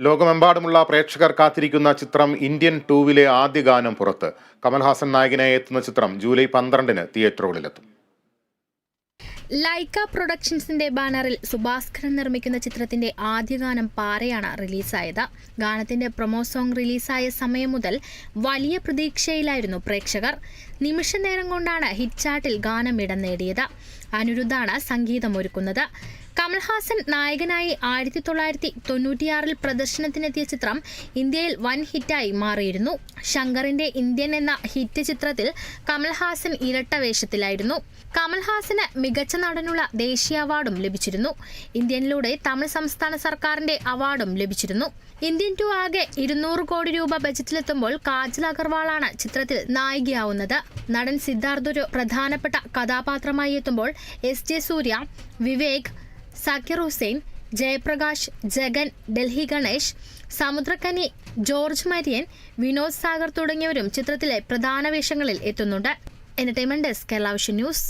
ലോകമെമ്പാടുമുള്ള പ്രേക്ഷകർ കാത്തിരിക്കുന്ന ചിത്രം ഇന്ത്യൻ ടൂവിലെ ആദ്യ ഗാനം പുറത്ത്. കമൽഹാസൻ നായകനായി എത്തുന്ന ചിത്രം ജൂലൈ പന്ത്രണ്ടിന് തിയേറ്ററുകളിലെത്തും. ലൈക്ക പ്രൊഡക്ഷൻസിന്റെ ബാനറിൽ സുഭാസ്കരൻ നിർമ്മിക്കുന്ന ചിത്രത്തിന്റെ ആദ്യ ഗാനം പാറയാണ് റിലീസായത്. ഗാനത്തിന്റെ പ്രൊമോ സോങ് റിലീസായ സമയം മുതൽ വലിയ പ്രതീക്ഷയിലായിരുന്നു പ്രേക്ഷകർ. നിമിഷ നേരം കൊണ്ടാണ് ഹിറ്റ് ചാർട്ടിൽ ഗാനം ഇടം നേടിയത്. അനിരുദ്ധാണ് സംഗീതമൊരുക്കുന്നത്. കമൽഹാസൻ നായകനായി ആയിരത്തി തൊള്ളായിരത്തി തൊണ്ണൂറ്റിയാറിൽ പ്രദർശനത്തിനെത്തിയ ചിത്രം ഇന്ത്യയിൽ വൻ ഹിറ്റായി മാറിയിരുന്നു. ശങ്കറിന്റെ ഇന്ത്യൻ എന്ന ഹിറ്റ് ചിത്രത്തിൽ കമൽഹാസൻ ഇരട്ട വേഷത്തിലായിരുന്നു. കമൽഹാസന് മികച്ച നടനുള്ള ദേശീയ അവാർഡും ലഭിച്ചിരുന്നു. ഇന്ത്യനിലൂടെ തമിഴ് സംസ്ഥാന സർക്കാരിന്റെ അവാർഡും ലഭിച്ചിരുന്നു. ഇന്ത്യൻ ടു ആകെ ഇരുന്നൂറ് കോടി രൂപ ബജറ്റിലെത്തുമ്പോൾ കാജൽ അഗർവാളാണ് ചിത്രത്തിൽ നായികയാവുന്നത്. നടൻ സിദ്ധാർത്ഥ് ഒരു പ്രധാനപ്പെട്ട കഥാപാത്രമായി എത്തുമ്പോൾ S J Surya Vivek Zakir Hussain Jayaprakash Jagan Delhi Ganesh Samuthirakani George Marian Vinod Sagar തുടങ്ങിയവരും ചിത്രത്തിലെ പ്രധാന വേഷങ്ങളിൽ എത്തുന്നുണ്ട്. എന്റർടൈൻമെന്റ് ഡെസ്ക് കേരളാവശ്യ ന്യൂസ്.